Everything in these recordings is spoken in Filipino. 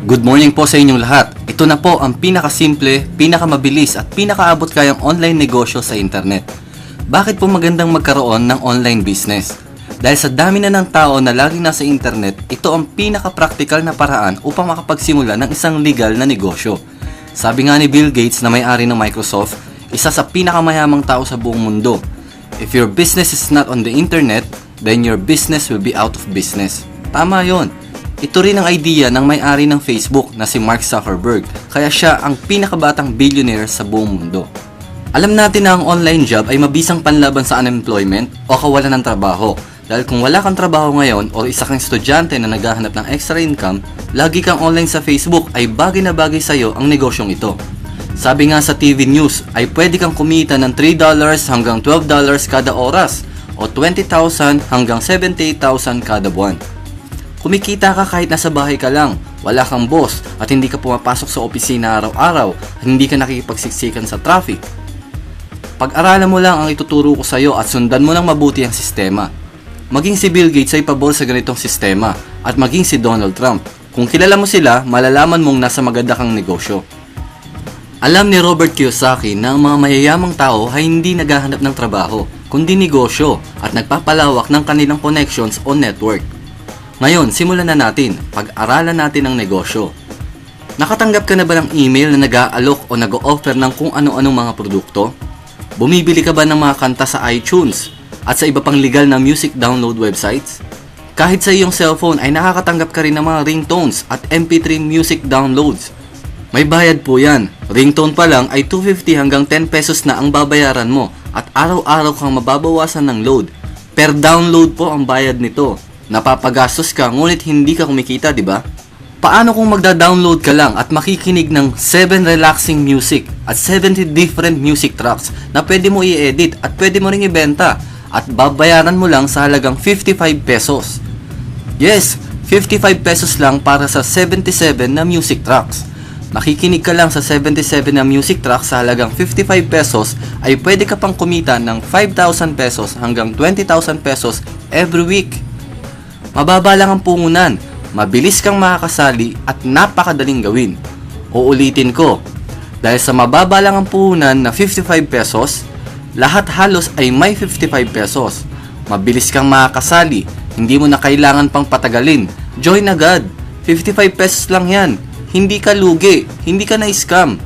Good morning po sa inyong lahat. Ito na po ang pinakasimple, pinakamabilis at pinakaabot kayang online negosyo sa internet. Bakit po magandang magkaroon ng online business? Dahil sa dami na ng tao na laging nasa internet, ito ang pinaka-practical na paraan upang makapagsimula ng isang legal na negosyo. Sabi nga ni Bill Gates na may-ari ng Microsoft, isa sa pinakamayamang tao sa buong mundo. If your business is not on the internet, then your business will be out of business. Tama yon. Ito rin ang idea ng may-ari ng Facebook na si Mark Zuckerberg, kaya siya ang pinakabatang billionaire sa buong mundo. Alam natin na ang online job ay mabisang panlaban sa unemployment o kawalan ng trabaho. Dahil kung wala kang trabaho ngayon o isa kang estudyante na naghahanap ng extra income, lagi kang online sa Facebook ay bagay na bagay sa'yo ang negosyong ito. Sabi nga sa TV News ay pwede kang kumita ng $3 hanggang $12 kada oras o 20,000 hanggang 78,000 kada buwan. Kumikita ka kahit nasa bahay ka lang, wala kang boss at hindi ka pumapasok sa opisina araw-araw at hindi ka nakikipagsiksikan sa traffic. Pag-aralan mo lang ang ituturo ko sa iyo at sundan mo ng mabuti ang sistema. Maging si Bill Gates ay pabor sa ganitong sistema at maging si Donald Trump. Kung kilala mo sila, malalaman mong nasa maganda kang negosyo. Alam ni Robert Kiyosaki na ang mga mayayamang tao ay hindi naghahanap ng trabaho, kundi negosyo at nagpapalawak ng kanilang connections o network. Ngayon, simulan na natin. Pag-aralan natin ang negosyo. Nakatanggap ka na ba ng email na nag-aalok o nag-offer ng kung ano-anong mga produkto? Bumibili ka ba ng mga kanta sa iTunes at sa iba pang legal na music download websites? Kahit sa iyong cellphone ay nakakatanggap ka rin ng mga ringtones at MP3 music downloads. May bayad po yan. Ringtone pa lang ay 250 hanggang 10 pesos na ang babayaran mo at araw-araw kang mababawasan ng load. Per download po ang bayad nito. Napapagastos ka ngunit hindi ka kumikita, di ba? Paano kung magda-download ka lang at makikinig ng 7 relaxing music at 70 different music tracks na pwede mo i-edit at pwede mo ring ibenta at babayaran mo lang sa halagang 55 pesos. Yes, 55 pesos lang para sa 77 na music tracks. Makikinig ka lang sa 77 na music tracks sa halagang 55 pesos ay pwede ka pang kumita ng 5,000 pesos hanggang 20,000 pesos every week. Mababa lang ang pungunan, mabilis kang makakasali at napakadaling gawin. Uulitin ko, dahil sa mababa lang ang puhunan na 55 pesos, lahat halos ay may 55 pesos. Mabilis kang makakasali, hindi mo na kailangan pang patagalin. Join agad, 55 pesos lang yan. Hindi ka lugi, hindi ka na-scam.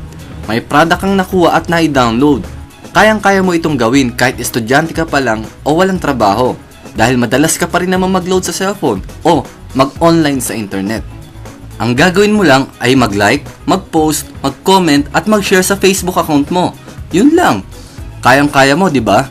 May product kang nakuha at na-download. Kayang-kaya mo itong gawin kahit estudyante ka pa lang o walang trabaho dahil madalas ka pa rin naman mag-load sa cellphone o mag-online sa internet. Ang gagawin mo lang ay mag-like, mag-post, mag-comment at mag-share sa Facebook account mo. Yun lang. Kayang-kaya mo, di ba?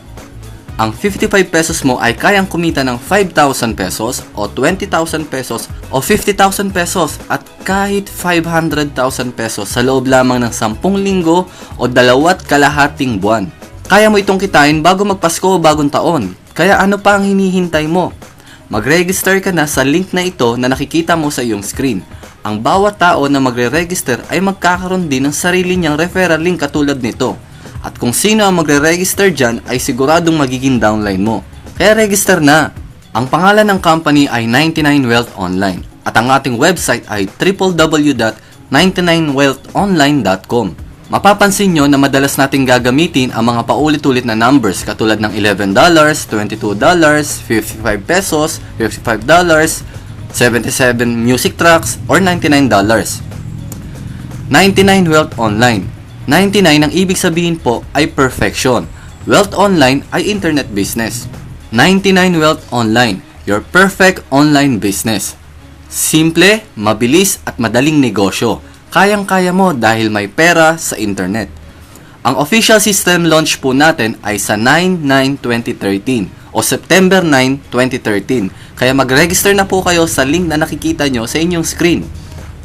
Ang 55 pesos mo ay kayang kumita ng 5,000 pesos o 20,000 pesos o 50,000 pesos at kahit 500,000 pesos sa loob lamang ng 10 linggo o dalawat kalahating buwan. Kaya mo itong kitain bago magpasko o bagong taon. Kaya ano pa ang hinihintay mo? Mag-register ka na sa link na ito na nakikita mo sa iyong screen. Ang bawat tao na magre-register ay magkakaroon din ng sarili niyang referral link katulad nito. At kung sino ang magre-register dyan ay siguradong magiging downline mo. Kaya register na! Ang pangalan ng company ay 99 Wealth Online at ang ating website ay www.99wealthonline.com. Mapapansin nyo na madalas nating gagamitin ang mga paulit-ulit na numbers katulad ng $11, $22, 55 pesos, $55, 77 music tracks, or $99. 99 Wealth Online 99 ang ibig sabihin po ay perfection. Wealth Online ay internet business. 99 Wealth Online, your perfect online business. Simple, mabilis at madaling negosyo. Kayang-kaya mo dahil may pera sa internet. Ang official system launch po natin ay sa 9-9-2013 o September 9, 2013. Kaya mag-register na po kayo sa link na nakikita nyo sa inyong screen.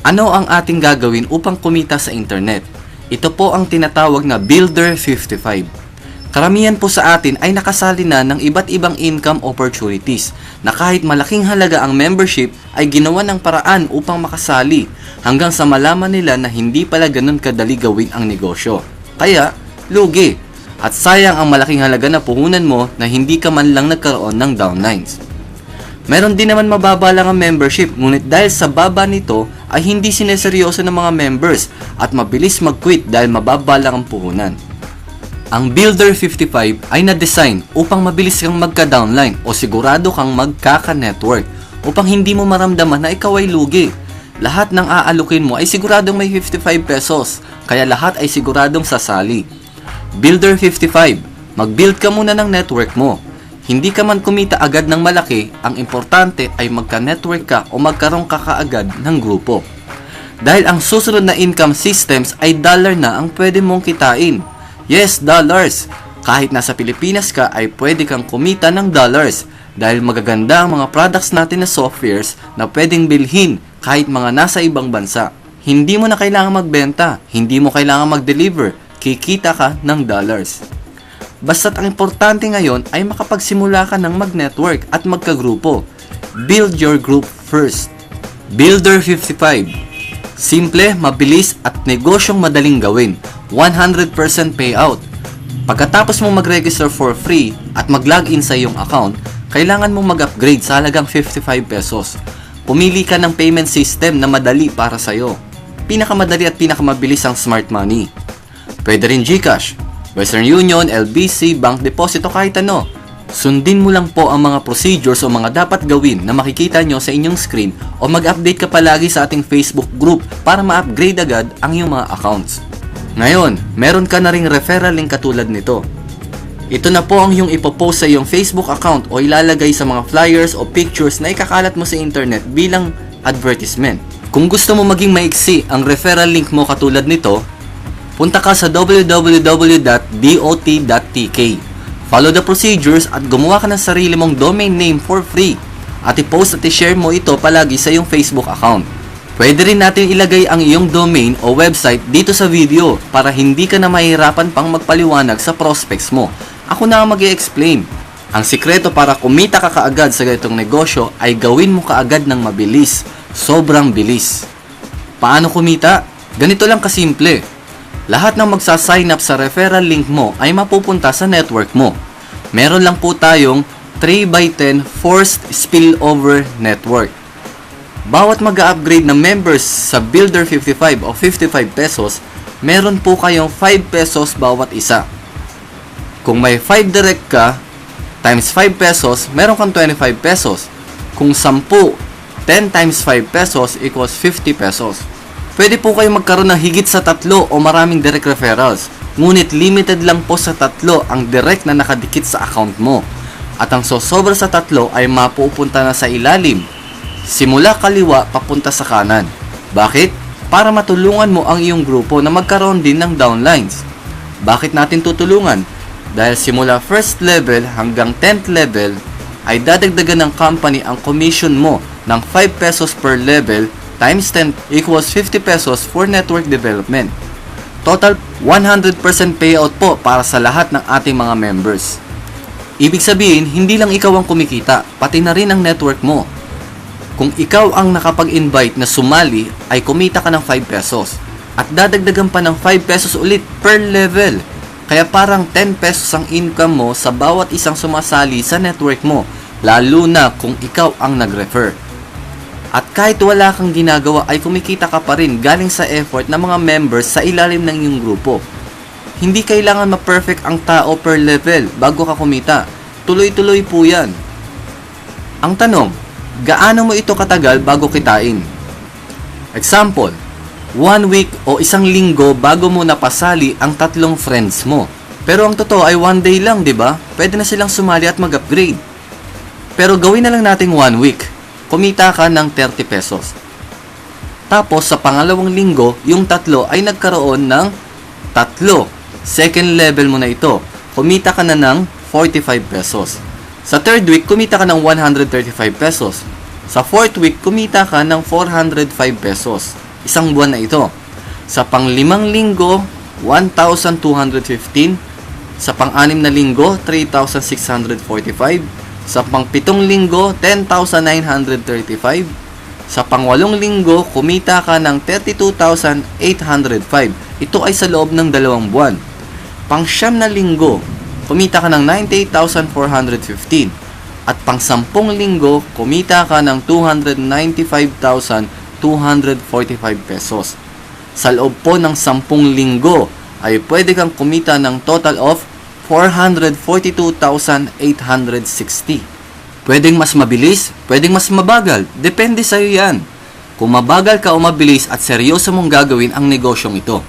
Ano ang ating gagawin upang kumita sa internet? Ito po ang tinatawag na Builder 55. Karamihan po sa atin ay nakasali na ng iba't ibang income opportunities na kahit malaking halaga ang membership ay ginawa ng paraan upang makasali hanggang sa malaman nila na hindi pala ganun kadali gawin ang negosyo. Kaya, lugi. At sayang ang malaking halaga na puhunan mo na hindi ka man lang nagkaroon ng downlines. Meron din naman mababa lang ang membership, ngunit dahil sa baba nito ay hindi sineseryoso ng mga members at mabilis mag-quit dahil mababa lang ang puhunan. Ang Builder 55 ay na-design upang mabilis kang magka-downline o sigurado kang magkaka-network upang hindi mo maramdaman na ikaw ay lugi. Lahat ng aalukin mo ay siguradong may 55 pesos, kaya lahat ay siguradong sasali. Builder 55, mag-build ka muna ng network mo. Hindi ka man kumita agad ng malaki, ang importante ay magka-network ka o magkaroon ka kaagad ng grupo. Dahil ang susunod na income systems ay dollar na ang pwede mong kitain. Yes, dollars. Kahit nasa Pilipinas ka ay pwede kang kumita ng dollars dahil magaganda ang mga products natin na softwares na pwedeng bilhin kahit mga nasa ibang bansa. Hindi mo na kailangan magbenta, hindi mo kailangan mag-deliver, kikita ka ng dollars. Basta't ang importante ngayon ay makapagsimula ka ng mag-network at magkagrupo. Build your group first. Builder 55 Simple, mabilis at negosyong madaling gawin. 100% payout. Pagkatapos mo mag-register for free at mag-login sa iyong account, kailangan mo mag-upgrade sa halagang 55 pesos. Pumili ka ng payment system na madali para sa iyo. Pinakamadali at pinakamabilis ang smart money. Pwede rin GCash, Western Union, LBC, Bank Deposit o kahit ano. Sundin mo lang po ang mga procedures o mga dapat gawin na makikita nyo sa inyong screen o mag-update ka palagi sa ating Facebook group para ma-upgrade agad ang iyong mga accounts. Ngayon, meron ka na ring referral link katulad nito. Ito na po ang iyong ipopost sa iyong Facebook account o ilalagay sa mga flyers o pictures na ikakalat mo sa internet bilang advertisement. Kung gusto mo maging maiksi ang referral link mo katulad nito, punta ka sa www.dot.tk. Follow the procedures at gumawa ka ng sarili mong domain name for free at i-post at i-share mo ito palagi sa iyong Facebook account. Pwede rin natin ilagay ang iyong domain o website dito sa video para hindi ka na mahirapan pang magpaliwanag sa prospects mo. Ako na ang mag explain Ang sikreto para kumita ka kaagad sa ganitong negosyo ay gawin mo kaagad ng mabilis. Sobrang bilis. Paano kumita? Ganito lang kasimple. Lahat ng magsa-sign up sa referral link mo ay mapupunta sa network mo. Meron lang po tayong 3x10 forced spillover network. Bawat mag upgrade na members sa Builder 55 o 55 pesos, meron po kayong 5 pesos bawat isa. Kung may 5 direct ka, times 5 pesos, meron kang 25 pesos. Kung 10, 10 times 5 pesos equals 50 pesos. Pwede po kayo magkaroon ng higit sa tatlo o maraming direct referrals. Ngunit limited lang po sa tatlo ang direct na nakadikit sa account mo. At ang sosobra sa tatlo ay mapupunta na sa ilalim. Simula kaliwa papunta sa kanan. Bakit? Para matulungan mo ang iyong grupo na magkaroon din ng downlines. Bakit natin tutulungan? Dahil simula first level hanggang 10th level ay dadagdagan ng company ang commission mo ng 5 pesos per level times 10 equals 50 pesos for network development. Total 100% payout po para sa lahat ng ating mga members. Ibig sabihin, hindi lang ikaw ang kumikita, pati na rin ang network mo. Kung ikaw ang nakapag-invite na sumali, ay kumita ka ng 5 pesos. At dadagdagan pa ng 5 pesos ulit per level. Kaya parang 10 pesos ang income mo sa bawat isang sumasali sa network mo, lalo na kung ikaw ang nag-refer. At kahit wala kang ginagawa ay kumikita ka pa rin galing sa effort ng mga members sa ilalim ng iyong grupo. Hindi kailangan ma-perfect ang tao per level bago ka kumita. Tuloy-tuloy po yan. Ang tanong, gaano mo ito katagal bago kitain? Example, one week o isang linggo bago mo napasali ang tatlong friends mo. Pero ang totoo ay one day lang, di ba? Pwede na silang sumali at mag-upgrade. Pero gawin na lang nating one week kumita ka ng 30 pesos. Tapos sa pangalawang linggo, yung tatlo ay nagkaroon ng tatlo. Second level mo na ito. Kumita ka na ng 45 pesos. Sa third week, kumita ka ng 135 pesos. Sa fourth week, kumita ka ng 405 pesos. Isang buwan na ito. Sa panglimang linggo, 1,215. Sa pang-anim na linggo, 3,645. Sa pangpitong linggo, 10,935. Sa pangwalong linggo, kumita ka ng 32,805. Ito ay sa loob ng dalawang buwan. Pang siyam na linggo, kumita ka ng 98,415. at pang sampung linggo, kumita ka ng 295,245 pesos. Sa loob po ng sampung linggo, ay pwede kang kumita ng total of 442,860. Pwedeng mas mabilis, pwedeng mas mabagal. Depende sa'yo yan. Kung mabagal ka o mabilis at seryoso mong gagawin ang negosyong ito.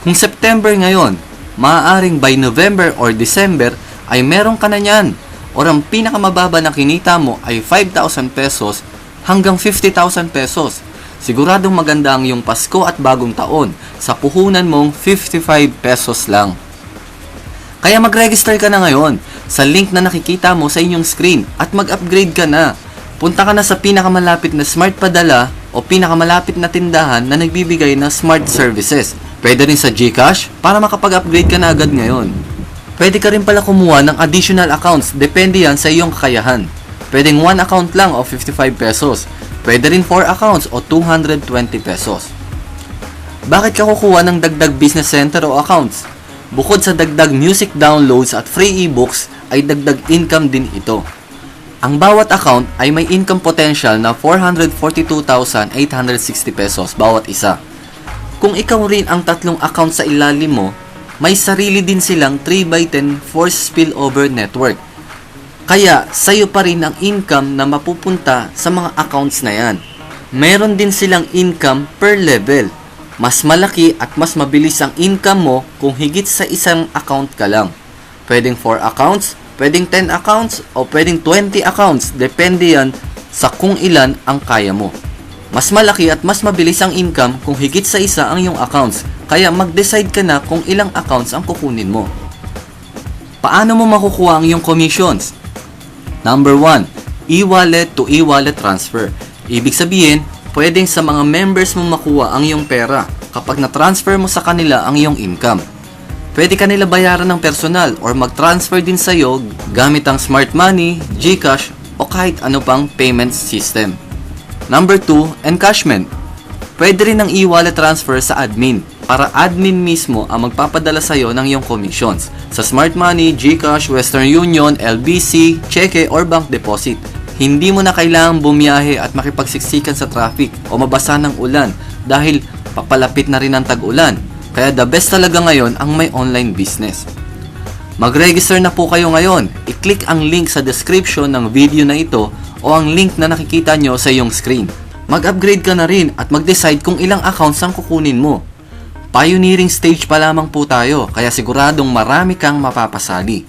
Kung September ngayon, maaaring by November or December ay meron ka na niyan. Or ang pinakamababa na kinita mo ay 5,000 pesos hanggang 50,000 pesos. Siguradong maganda ang iyong Pasko at bagong taon sa puhunan mong 55 pesos lang. Kaya mag-register ka na ngayon sa link na nakikita mo sa inyong screen at mag-upgrade ka na. Punta ka na sa pinakamalapit na smart padala o pinakamalapit na tindahan na nagbibigay ng smart services. Pwede rin sa GCash para makapag-upgrade ka na agad ngayon. Pwede ka rin pala kumuha ng additional accounts, depende yan sa iyong kakayahan. Pwedeng 1 account lang o 55 pesos. Pwede rin 4 accounts o 220 pesos. Bakit ka kukuha ng dagdag business center o accounts? Bukod sa dagdag music downloads at free ebooks, ay dagdag income din ito. Ang bawat account ay may income potential na 442,860 pesos bawat isa. Kung ikaw rin ang tatlong account sa ilalim mo, may sarili din silang 3x10 force spillover network. Kaya, sa'yo pa rin ang income na mapupunta sa mga accounts na yan. Meron din silang income per level. Mas malaki at mas mabilis ang income mo kung higit sa isang account ka lang. Pwedeng 4 accounts, pwedeng 10 accounts, o pwedeng 20 accounts. Depende yan sa kung ilan ang kaya mo. Mas malaki at mas mabilis ang income kung higit sa isa ang iyong accounts. Kaya mag-decide ka na kung ilang accounts ang kukunin mo. Paano mo makukuha ang iyong commissions? Number 1, e-wallet to e-wallet transfer. Ibig sabihin, pwedeng sa mga members mo makuha ang iyong pera kapag na-transfer mo sa kanila ang iyong income. Pwede ka nila bayaran ng personal or mag-transfer din sa iyo gamit ang smart money, GCash o kahit ano pang payment system. Number 2, encashment. Pwede rin ang e-wallet transfer sa admin para admin mismo ang magpapadala sa iyo ng iyong commissions sa Smart Money, GCash, Western Union, LBC, cheque or bank deposit. Hindi mo na kailangang bumiyahe at makipagsiksikan sa traffic o mabasa ng ulan dahil papalapit na rin ang tag-ulan. Kaya the best talaga ngayon ang may online business. Mag-register na po kayo ngayon. I-click ang link sa description ng video na ito o ang link na nakikita nyo sa iyong screen. Mag-upgrade ka na rin at mag-decide kung ilang accounts ang kukunin mo. Pioneering stage pa lamang po tayo kaya siguradong marami kang mapapasali.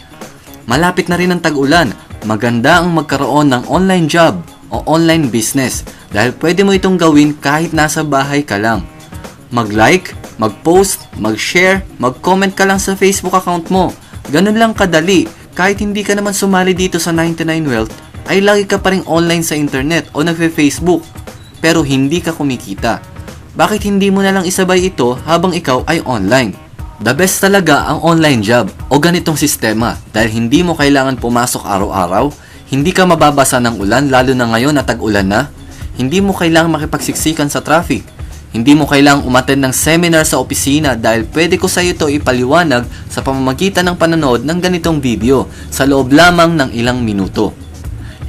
Malapit na rin ang tag-ulan. Maganda ang magkaroon ng online job o online business dahil pwede mo itong gawin kahit nasa bahay ka lang. Mag-like, mag-post, mag-share, mag-comment ka lang sa Facebook account mo. Ganun lang kadali. Kahit hindi ka naman sumali dito sa 99 Wealth, ay lagi ka pa rin online sa internet o nagfe-Facebook. Pero hindi ka kumikita. Bakit hindi mo na lang isabay ito habang ikaw ay online? The best talaga ang online job o ganitong sistema dahil hindi mo kailangan pumasok araw-araw, hindi ka mababasa ng ulan lalo na ngayon na tag-ulan na, hindi mo kailangang makipagsiksikan sa traffic, hindi mo kailangang umattend ng seminar sa opisina dahil pwede ko sa iyo ito ipaliwanag sa pamamagitan ng panonood ng ganitong video sa loob lamang ng ilang minuto.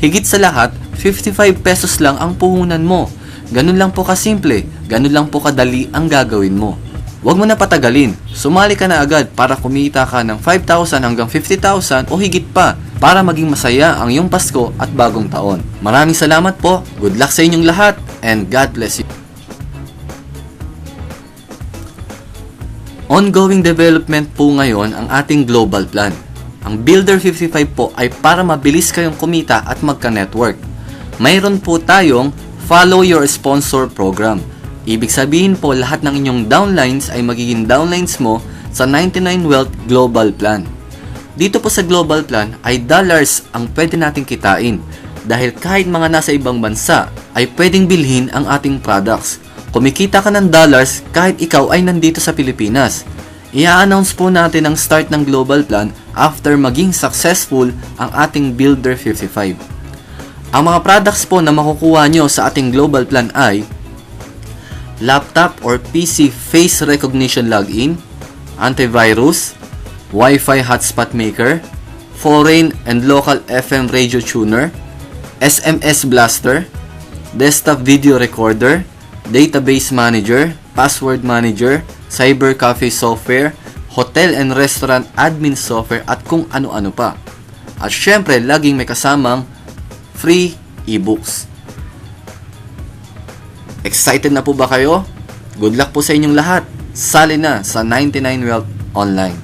Higit sa lahat, 55 pesos lang ang puhunan mo. Ganun lang po kasimple, ganun lang po kadali ang gagawin mo. Huwag mo na patagalin. Sumali ka na agad para kumita ka ng 5,000 hanggang 50,000 o higit pa para maging masaya ang iyong Pasko at bagong taon. Maraming salamat po. Good luck sa inyong lahat and God bless you. Ongoing development po ngayon ang ating global plan. Ang Builder 55 po ay para mabilis kayong kumita at magka-network. Mayroon po tayong Follow Your Sponsor program. Ibig sabihin po lahat ng inyong downlines ay magiging downlines mo sa 99 Wealth Global Plan. Dito po sa Global Plan ay dollars ang pwede nating kitain dahil kahit mga nasa ibang bansa ay pwedeng bilhin ang ating products. Kumikita ka ng dollars kahit ikaw ay nandito sa Pilipinas. Ia-announce po natin ang start ng Global Plan after maging successful ang ating Builder 55. Ang mga products po na makukuha nyo sa ating Global Plan ay laptop or PC face recognition login, antivirus, Wi-Fi hotspot maker, foreign and local FM radio tuner, SMS blaster, desktop video recorder, database manager, password manager, cyber cafe software, hotel and restaurant admin software at kung ano-ano pa. At syempre, laging may kasamang free ebooks. Excited na po ba kayo? Good luck po sa inyong lahat. Sali na sa 99 Wealth Online.